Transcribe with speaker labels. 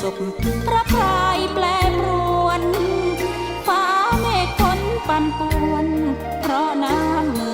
Speaker 1: สุขพระพรายแปลปรวน ฟ้าเมฆฝนปั่นป่วน เพราะน้ำมือ